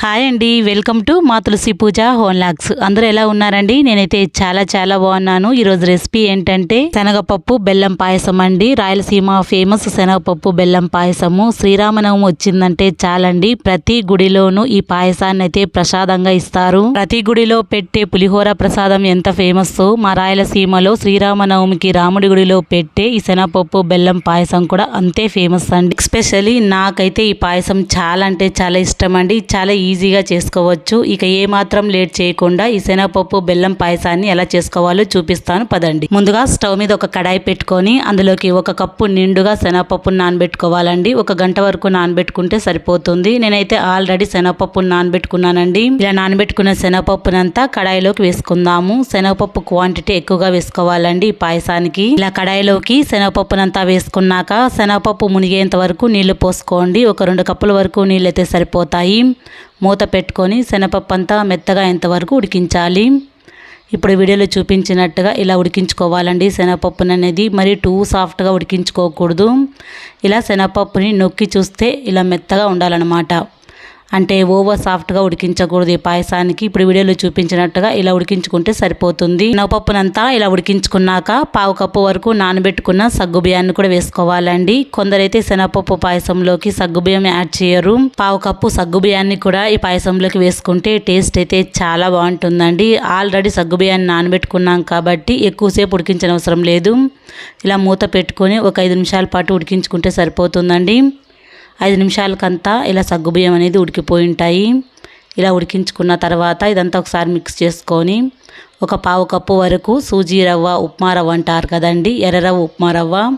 Hi అండి welcome to మా తులసి పూజ హోన్లాగ్స్ అందరూ ఎలా ఉన్నారండి? నేనైతే చాలా చాలా బాగున్నాను. ఈరోజు రెసిపీ ఏంటంటే శనగపప్పు బెల్లం పాయసం అండి. రాయలసీమ ఫేమస్ శనగపప్పు బెల్లం పాయసము. శ్రీరామనవమి వచ్చిందంటే చాలండి. ప్రతి గుడిలోనూ ఈ పాయసాన్ని అయితే ప్రసాదంగా ఇస్తారు. ప్రతి గుడిలో పెట్టే పులిహోర ప్రసాదం ఎంత ఫేమస్ మా రాయలసీమలో శ్రీరామనవమికి రాముడి గుడిలో పెట్టే ఈ శనగపప్పు బెల్లం పాయసం కూడా అంతే ఫేమస్ అండి. ఎస్పెషల్లీ నాకైతే ఈ పాయసం చాలా అంటే చాలా ఇష్టం అండి. చాలా ఈజీగా చేసుకోవచ్చు. ఇక ఏ మాత్రం లేట్ చేయకుండా ఈ శనగపప్పు బెల్లం పాయసాన్ని ఎలా చేసుకోవాలో చూపిస్తాను. పదండి. ముందుగా స్టవ్ మీద ఒక కడాయి పెట్టుకొని అందులోకి ఒక కప్పు నిండుగా శనగపప్పును నానబెట్టుకోవాలండి. ఒక గంట వరకు నానబెట్టుకుంటే సరిపోతుంది. నేనైతే ఆల్రెడీ శనగపప్పును నానబెట్టుకున్నానండి. ఇలా నానబెట్టుకున్న శనగపప్పునంతా కడాయిలోకి వేసుకుందాము. శనగపప్పు క్వాంటిటీ ఎక్కువగా వేసుకోవాలండి ఈ పాయసానికి. ఇలా కడాయిలోకి శనగపప్పునంతా వేసుకున్నాక శనగపప్పు మునిగేంత వరకు నీళ్ళు పోసుకోండి. ఒక రెండు కప్పుల వరకు నీళ్ళు అయితే సరిపోతాయి. మూత పెట్టుకొని శనగపప్పు అంతా మెత్తగా ఎంతవరకు ఉడికించాలి. ఇప్పుడు వీడియోలో చూపించినట్టుగా ఇలా ఉడికించుకోవాలండి. శనగపప్పుని అనేది మరి టూ సాఫ్ట్గా ఉడికించుకోకూడదు. ఇలా శనగపప్పుని నొక్కి చూస్తే ఇలా మెత్తగా ఉండాలన్నమాట. అంటే ఓవర్ సాఫ్ట్గా ఉడికించకూడదు ఈ పాయసానికి. ఇప్పుడు వీడియోలో చూపించినట్టుగా ఇలా ఉడికించుకుంటే సరిపోతుంది. నవపప్పునంతా ఇలా ఉడికించుకున్నాక పావు కప్పు వరకు నానబెట్టుకున్న సగ్గు బియ్యాన్ని కూడా వేసుకోవాలండి. కొందరైతే శనగపప్పు పాయసంలోకి సగ్గు బియ్యం యాడ్ చేయరు. పావు కప్పు సగ్గు బియ్యాన్ని కూడా ఈ పాయసంలోకి వేసుకుంటే టేస్ట్ అయితే చాలా బాగుంటుందండి. ఆల్రెడీ సగ్గు బియ్యాన్ని నానబెట్టుకున్నాం కాబట్టి ఎక్కువసేపు ఉడికించిన అవసరం లేదు. ఇలా మూత పెట్టుకొని ఒక ఐదు నిమిషాల పాటు ఉడికించుకుంటే సరిపోతుందండి. ఐదు నిమిషాలకంతా ఇలా సగ్గుబియ్యం అనేది ఉడికిపోయి ఉంటాయి. ఇలా ఉడికించుకున్న తర్వాత ఇదంతా ఒకసారి మిక్స్ చేసుకొని ఒక పావు కప్పు వరకు సూజీ రవ్వ ఉప్మా రవ్వ అంటారు కదండి. ఎర్ర రవ్వ ఉప్మా రవ్వ.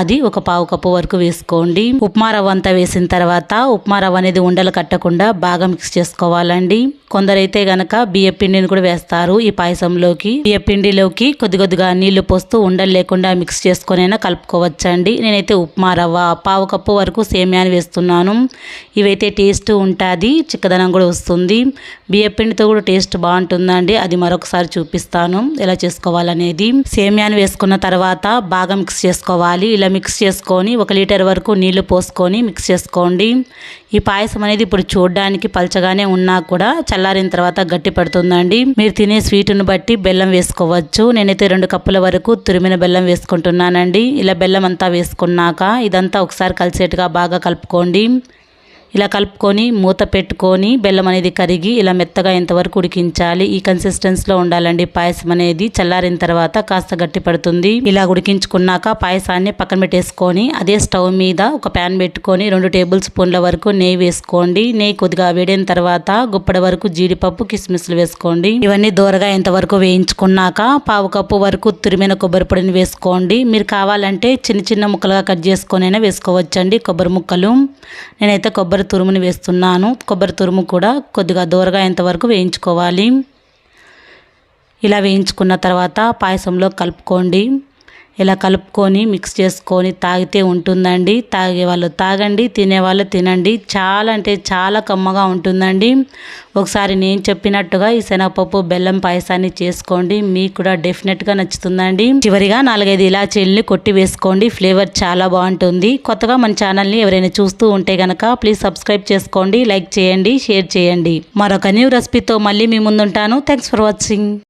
అది ఒక పావు కప్పు వరకు వేసుకోండి. ఉప్మా రవ్వ అంతా వేసిన తర్వాత ఉప్మా రవ్వ అనేది ఉండలు కట్టకుండా బాగా మిక్స్ చేసుకోవాలండి. కొందరైతే గనక బియ్య పిండిని కూడా వేస్తారు ఈ పాయసంలోకి. బియ్య పిండిలోకి కొద్ది కొద్దిగా నీళ్ళు పోస్తూ ఉండలు లేకుండా మిక్స్ చేసుకొనైనా కలుపుకోవచ్చండి. నేనైతే ఉప్మా రవ్వ పావు కప్పు వరకు సేమ్యాని వేస్తున్నాను. ఇవైతే టేస్ట్ ఉంటుంది చిక్కదనం కూడా వస్తుంది. బియ్య పిండితో కూడా టేస్ట్ బాగుంటుందండి. అది మరొకసారి చూపిస్తాను ఎలా చేసుకోవాలనేది. సేమ్యాని వేసుకున్న తర్వాత బాగా మిక్స్ చేసుకోవాలి. ఇలా మిక్స్ చేసుకొని ఒక లీటర్ వరకు నీళ్ళు పోసుకొని మిక్స్ చేసుకోండి. ఈ పాయసం అనేది ఇప్పుడు చూడడానికి పలచగానే ఉన్నా కూడా చల్లారిన తర్వాత గట్టి పడుతుందండి. మీరు తినే స్వీట్ను బట్టి బెల్లం వేసుకోవచ్చు. నేనైతే రెండు కప్పుల వరకు తురిమిన బెల్లం వేసుకుంటున్నానండి. ఇలా బెల్లం అంతా వేసుకున్నాక ఇదంతా ఒకసారి కలిసేట్టుగా బాగా కలుపుకోండి. ఇలా కలుపుకొని మూత పెట్టుకొని బెల్లం అనేది కరిగి ఇలా మెత్తగా ఎంతవరకు ఉడికించాలి. ఈ కన్సిస్టెన్స్లో ఉండాలండి. పాయసం అనేది చల్లారిన తర్వాత కాస్త గట్టి పడుతుంది. ఇలా ఉడికించుకున్నాక పాయసాన్ని పక్కన పెట్టేసుకొని అదే స్టవ్ మీద ఒక ప్యాన్ పెట్టుకొని రెండు టేబుల్ స్పూన్ల వరకు నెయ్యి వేసుకోండి. నెయ్యి కొద్దిగా వేడిన తర్వాత గుప్పడ వరకు జీడిపప్పు కిస్మిస్లు వేసుకోండి. ఇవన్నీ దూరగా ఎంతవరకు వేయించుకున్నాక పావు కప్పు వరకు తురిమిన కొబ్బరి పొడిని వేసుకోండి. మీరు కావాలంటే చిన్న చిన్న ముక్కలుగా కట్ చేసుకొని అయినా వేసుకోవచ్చండి. కొబ్బరి ముక్కలు. నేనైతే కొబ్బరి కొబ్బరి తురుముని వేస్తున్నాను. కొబ్బరి తురుము కూడా కొద్దిగా దూరగా ఎంతవరకు వేయించుకోవాలి. ఇలా వేయించుకున్న తర్వాత పాయసంలో కలుపుకోండి. ఇలా కలుపుకొని మిక్స్ చేసుకొని తాగితే ఉంటుందండి. తాగేవాళ్ళు తాగండి తినేవాళ్ళు తినండి. చాలా అంటే చాలా కమ్మగా ఉంటుందండి. ఒకసారి నేను చెప్పినట్టుగా ఈ శనగపప్పు బెల్లం పాయసాన్ని చేసుకోండి. మీకు కూడా డెఫినెట్గా నచ్చుతుందండి. చివరిగా నాలుగైదు ఇలాచీల్ని కొట్టి వేసుకోండి. ఫ్లేవర్ చాలా బాగుంటుంది. కొత్తగా మన ఛానల్ని ఎవరైనా చూస్తూ ఉంటే కనుక ప్లీజ్ సబ్స్క్రైబ్ చేసుకోండి లైక్ చేయండి షేర్ చేయండి. మరొక న్యూ రెసిపీతో మళ్ళీ మీ ముందుంటాను. Thanks for watching